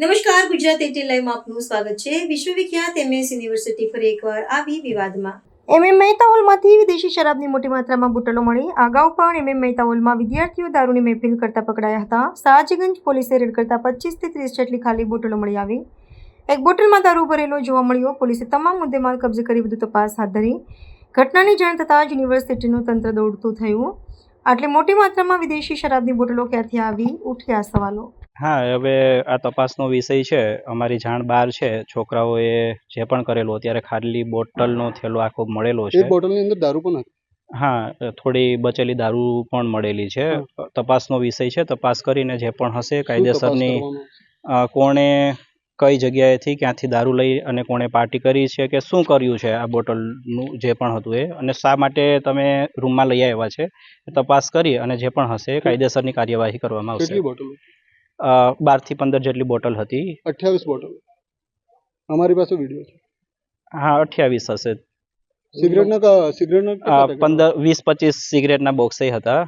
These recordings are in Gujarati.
નમસ્કાર, ગુજરાત એટી લાઈવમાં આપનું સ્વાગત છે. વિશ્વવિખ્યાત એમએસ યુનિવર્સિટી ફરી એકવાર આવી વિવાદમાં. એમએમ મહેતા હોલમાંથી વિદેશી શરાબની મોટી માત્રામાં બોટલો મળી. અગાઉ પણ એમએમ મહેતા હોલમાં વિદ્યાર્થીઓ દારૂની મહેફિલ કરતા પકડાયા હતા. સાજીગંજ પોલીસે રેડ કરતા પચીસથી ત્રીસ જેટલી ખાલી બોટલો મળી આવી. એક બોટલમાં દારૂ ભરેલો જોવા મળ્યો. પોલીસે તમામ મુદ્દેમાલ કબજે કરી વધુ તપાસ હાથ ધરી. ઘટનાની જાણ થતાં જ યુનિવર્સિટીનું તંત્ર દોડતું થયું. આટલી મોટી માત્રામાં વિદેશી શરાબની બોટલો ક્યાંથી આવી? ઉઠ્યા સવાલો. હા હવે આ તપાસનો વિષય છે. અમારી જાણ બહાર છે. છોકરાઓએ જે પણ કરેલું અત્યારે ખાલી બોટલનો થેલો આખો મળેલો એ છે. બોટલની અંદર દારૂ પણ હા થોડી બચેલી દારૂ પણ મળેલી છે. તપાસનો વિષય છે. તપાસ કરીને જે પણ હશે કાયદેસરની કોણે કઈ જગ્યાએથી ક્યાંથી દારૂ લઈ અને કોણે પાર્ટી કરી છે કે શું કર્યું છે આ બોટલનું જે પણ હતું એ. અને શા માટે તમે રૂમમાં લઈ આવ્યા છે? તપાસ કરી અને જે પણ હશે કાયદેસરની કાર્યવાહી કરવામાં આવશે. બારથી પંદર જેટલી બોટલ હતી. અઠ્યાવીસ બોટલ. અમારી પાસે વીડિયો છે. હા અઠ્યાવીસ હશે. સિગરેટના સિગરેટના અ, કેટલા પેકેટ? પંદર વીસ પચીસ સિગરેટના બોક્સ હતા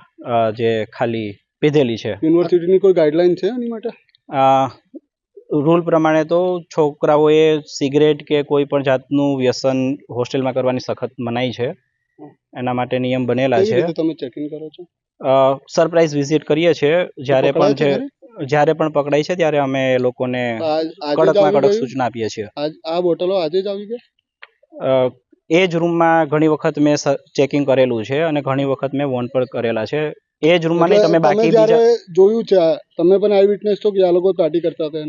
જે ખાલી પીધેલી છે. યુનિવર્સિટીની કોઈ ગાઈડલાઈન છે એની માટે? રૂલ પ્રમાણે તો છોકરાઓએ સિગરેટ કે કોઈ પણ જાતનું વ્યસન હોસ્ટેલમાં કરવાની સખત મનાઈ છે. એના માટે નિયમ બનેલા છે. તમે ચેકિંગ કરો છો? સરપ્રાઇઝ વિઝિટ કરીએ છીએ. જ્યારે પણ ખરી? જ્યારે પણ પકડાય છે ત્યારે અમે લોકોને કડકમાં કડક સૂચના આપીએ છીએ. આ બોટલો આજે જ આવી એ જ રૂમમાં ઘણી વખત મેં ચેકિંગ કરેલું છે અને ઘણી વખત મેં વોન પણ કરેલા છે. એ જ રૂમમાં નહીં તમે બાકી બીજા જોયું છે તમે પણ આઈ વિટનેસ છો કે આ લોકો પાર્ટી કરતા હતા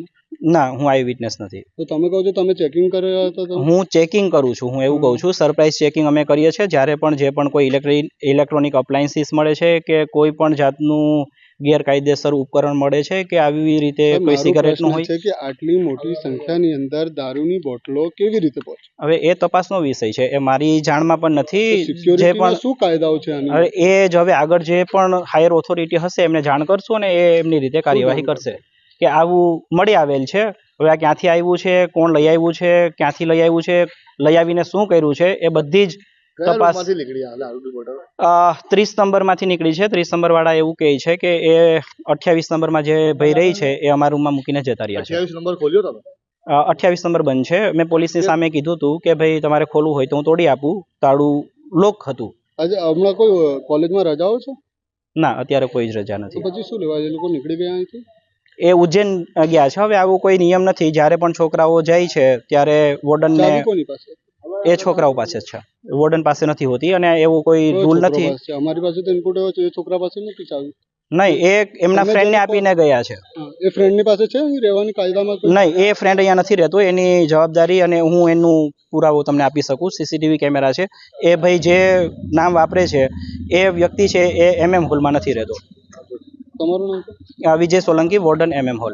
ના હું આઈ વિટનેસ નથી. તો તમે કહો છો તમે ચેકિંગ કર્યા હતા તો? હું ચેકિંગ કરું છું હું એવું કહું છું. સરપ્રાઇઝ ચેકિંગ અમે કરીએ છીએ. જ્યારે પણ જે પણ કોઈ ઇલેક્ટ્રિક ઇલેક્ટ્રોનિક અપ્લાયન્સીસ મળે છે કે કોઈ પણ જાતનું ગેરકાયદેસર ઉપકરણ મળે છે કે આવી રીતે કોઈ સિગારેટનું હોય? છે કે આટલી મોટી સંખ્યાની અંદર દારૂની બોટલો કેવી રીતે પહોંચે? હવે એ તપાસનો વિષય છે. એ મારી જાણમાં પણ નથી. જે પણ શું કાયદાઓ છે હવે એ જ હવે આગળ જે પણ હાયર ઓથોરિટી હશે એમને જાણ કરશું ને એ એમની રીતે કાર્યવાહી કરશે. કે આવું મળી આવેલ છે. હવે આ ક્યાંથી આવ્યું છે? કોણ લઈ આવ્યું છે? ક્યાંથી લઈ આવ્યું છે? લઈ આવીને શું કર્યું છે? એ બધી જ તપાસ ત્રીસ નંબરમાંથી નીકળી છે. ત્રીસ નંબર વાળા એવું કહે છે કે એ અઠ્યાવીસ નંબરમાં જે ભાઈ રહી છે એ અમારા રૂમમાં મૂકીને જતા રહ્યા છે. નંબર ખોલ્યો તમે? અઠ્યાવીસ નંબર બંધ છે. મેં પોલીસની સામે કીધું હતું કે ભાઈ તમારે ખોલવું હોય તો હું તોડી આપું. તાળું લોક હતું. હમણાં કોઈ કોલેજમાં રજાઓ છે? ના અત્યારે કોઈ જ રજા નથી. પછી શું લેવા? એ લોકો નીકળી ગયા અહીંથી? એ ઉજ્જૈન ગયા છે. હવે આવું કોઈ નિયમ નથી. જ્યારે પણ છોકરાઓ જાય છે ત્યારે વોર્ડનને ને કોની પાસે? એ છોકરાઓ પાસે છે. વોર્ડન પાસે નથી હોતી અને એવું કોઈ રૂલ નથી. અમારી પાસે તો ઇનપુટ એ છોકરા પાસે નથી ચાવી નહીં એ એમના ફ્રેન્ડને આપીને ગયા છે. એ ફ્રેન્ડની પાસે છે? રહેવાની કાયદામાં નહીં એ ફ્રેન્ડ અહીંયા નથી રહેતો. એની જવાબદારી અને હું એનું પુરાવો તમને આપી શકું. સીસીટીવી કેમેરા છે. એ ભાઈ જે નામ વાપરે છે એ વ્યક્તિ છે એ એમએમ હોલમાં નથી રહેતો. તમારું નામ Vijay Solanki warden MM hall